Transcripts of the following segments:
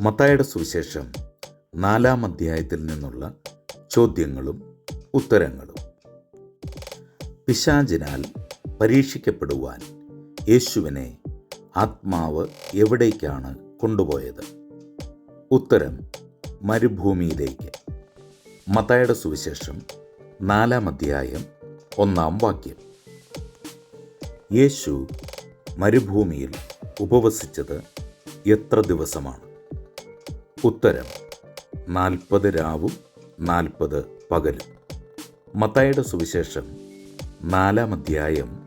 മത്തായുടെ സുവിശേഷം നാലാം അധ്യായത്തിൽ നിന്നുള്ള ചോദ്യങ്ങളും ഉത്തരങ്ങളും. പിശാചിനാൽ പരീക്ഷിക്കപ്പെടുവാൻ യേശുവിനെ ആത്മാവ് എവിടേക്കാണ് കൊണ്ടുപോയത്? ഉത്തരം മരുഭൂമിയിലേക്ക്. മത്തായുടെ സുവിശേഷം നാലാം അധ്യായം ഒന്നാം വാക്യം. യേശു മരുഭൂമിയിൽ ഉപവസിച്ചത് എത്ര ദിവസമാണ്? ഉത്തരം. നാൽപ്പത് രാവും നാൽപ്പത് പകലും. മത്തായുടെ സുവിശേഷം നാലാം അധ്യായം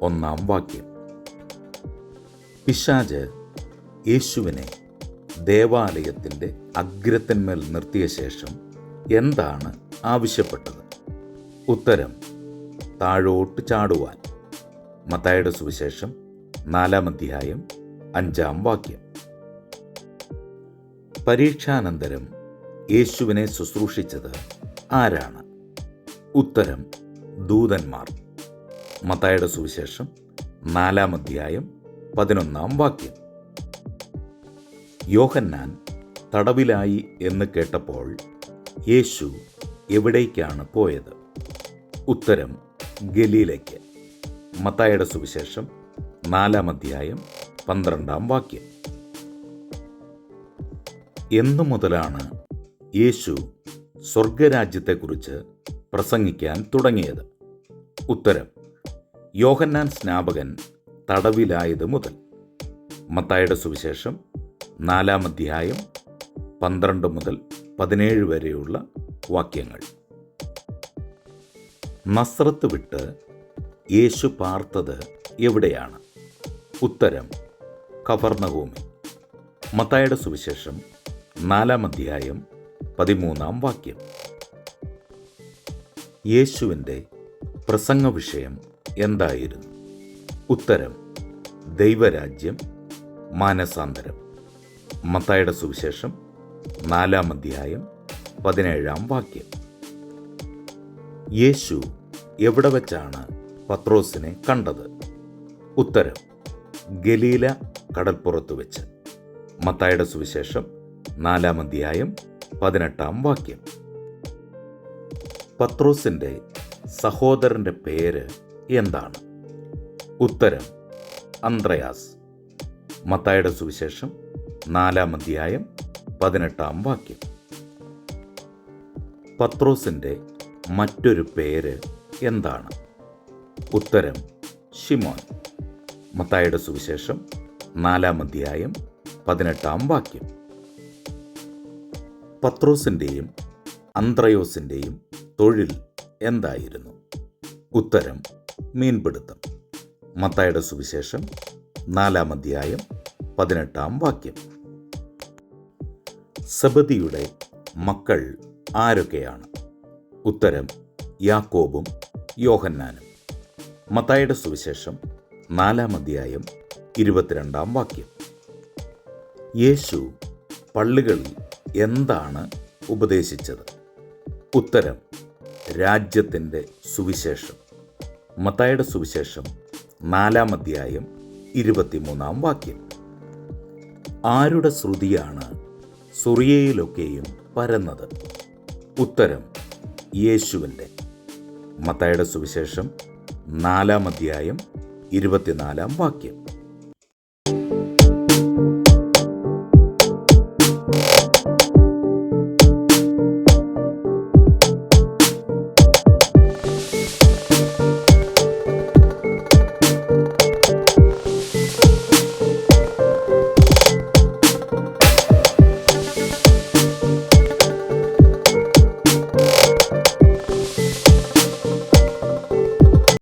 ഒന്നാം വാക്യം. പിശാജ് യേശുവിനെ ദേവാലയത്തിന്റെ അഗ്രത്തിന്മേൽ നിർത്തിയ ശേഷം എന്താണ് ആവശ്യപ്പെട്ടത്? ഉത്തരം താഴോട്ട് ചാടുവാൻ. മത്തായുടെ സുവിശേഷം നാലാം അധ്യായം അഞ്ചാം വാക്യം. പരീക്ഷാനന്തരം യേശുവിനെ ശുശ്രൂഷിച്ചത് ആരാണ്? ഉത്തരം ദൂതന്മാർ. മത്തായുടെ സുവിശേഷം നാലാം അധ്യായം പതിനൊന്നാം വാക്യം. യോഹന്നാൻ തടവിലായി എന്ന് കേട്ടപ്പോൾ യേശു എവിടേക്കാണ് പോയത്? ഉത്തരം ഗലീലയ്ക്ക്. മത്തായുടെ സുവിശേഷം നാലാം അധ്യായം പന്ത്രണ്ടാം വാക്യം. എന്നു മുതലാണ് യേശു സ്വർഗരാജ്യത്തെക്കുറിച്ച് പ്രസംഗിക്കാൻ തുടങ്ങിയത്. ഉത്തരം യോഹന്നാൻ സ്നാപകൻ തടവിലായത് മുതൽ. മത്തായുടെ സുവിശേഷം നാലാം അധ്യായം പന്ത്രണ്ട് മുതൽ പതിനേഴ് വരെയുള്ള വാക്യങ്ങൾ. നസ്രത്ത് വിട്ട് യേശു പാർത്തത് എവിടെയാണ്? ഉത്തരം കവർണഭൂമി മത്തായുടെ സുവിശേഷം നാലാം അധ്യായം പതിമൂന്നാം വാക്യം. യേശുവിന്റെ പ്രസംഗ വിഷയം എന്തായിരുന്നു? ഉത്തരം ദൈവരാജ്യം മാനസാന്തരം. മത്തായുടെ സുവിശേഷം നാലാം അധ്യായം പതിനേഴാം വാക്യം. യേശു എവിടെ വച്ചാണ് പത്രോസിനെ കണ്ടത്? ഉത്തരം ഗലീല കടൽപ്പുറത്ത് വെച്ച്. മത്തായുടെ സുവിശേഷം നാലാം അധ്യായം പതിനെട്ടാം വാക്യം. പത്രോസിന്റെ സഹോദരന്റെ പേര് എന്താണ്? ഉത്തരം അന്ത്രയാസ്. മത്തായുടെ സുവിശേഷം നാലാം അധ്യായം പതിനെട്ടാം വാക്യം. പത്രോസിന്റെ മറ്റൊരു പേര് എന്താണ്? ഉത്തരം ഷിമോൻ മത്തായുടെ സുവിശേഷം നാലാം അധ്യായം പതിനെട്ടാം വാക്യം. പത്രോസിന്റെയും അന്ത്രയോസിന്റെയും തൊഴിൽ എന്തായിരുന്നു? ഉത്തരം മീൻപിടുത്തം. മത്തായുടെ സുവിശേഷം നാലാം അധ്യായം പതിനെട്ടാം വാക്യം. സബദിയുടെ മക്കൾ ആരൊക്കെയാണ്? ഉത്തരം യാക്കോബും യോഹന്നാനും. മത്തായുടെ സുവിശേഷം നാലാം അധ്യായം ഇരുപത്തിരണ്ടാം വാക്യം. യേശു പള്ളികളിൽ എന്താണ് ഉപദേശിച്ചത്? ഉത്തരം രാജ്യത്തിന്റെ സുവിശേഷം. മത്തായുടെ സുവിശേഷം നാലാം അധ്യായം ഇരുപത്തിമൂന്നാം വാക്യം. ആരുടെ ശ്രുതിയാണ് സുറിയയിലൊക്കെയും പരന്നത്? ഉത്തരം യേശുവിന്റെ. മത്തായുടെ സുവിശേഷം നാലാം അധ്യായം ഇരുപത്തിനാലാം വാക്യം.